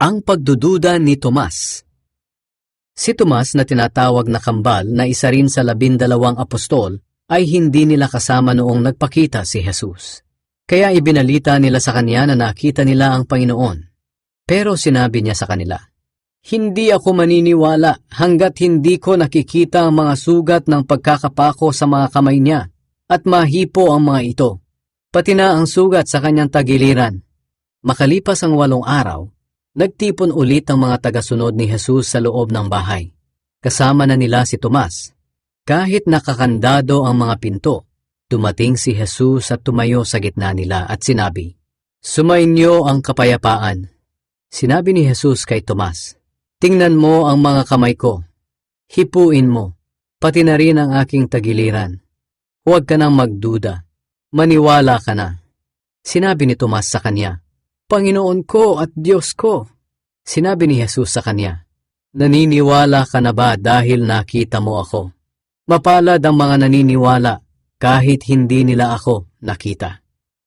Ang pagdududa ni Tomas Si Tomas na tinatawag na kambal na isa rin sa labindalawang apostol ay hindi nila kasama noong nagpakita si Jesus. Kaya ibinalita nila sa kanya na nakita nila ang Panginoon. Pero sinabi niya sa kanila, Hindi ako maniniwala hanggat hindi ko nakikita ang mga sugat ng pagkakapako sa mga kamay niya at mahipo ang mga ito, pati na ang sugat sa kanyang tagiliran. Makalipas ang walong araw, nagtipon ulit ang mga tagasunod ni Jesus sa loob ng bahay. Kasama na nila si Tomas. Kahit nakakandado ang mga pinto, dumating si Jesus at tumayo sa gitna nila at sinabi, Sumainyo ang kapayapaan. Sinabi ni Jesus kay Tomas, Tingnan mo ang mga kamay ko. Hipuin mo, pati na rin ang aking tagiliran. Huwag ka nang magduda. Maniwala ka na. Sinabi ni Tomas sa kanya, Panginoon ko at Diyos ko. Sinabi ni Jesus sa kanya, Naniniwala ka na ba dahil nakita mo ako? Mapalad ang mga naniniwala kahit hindi nila ako nakita.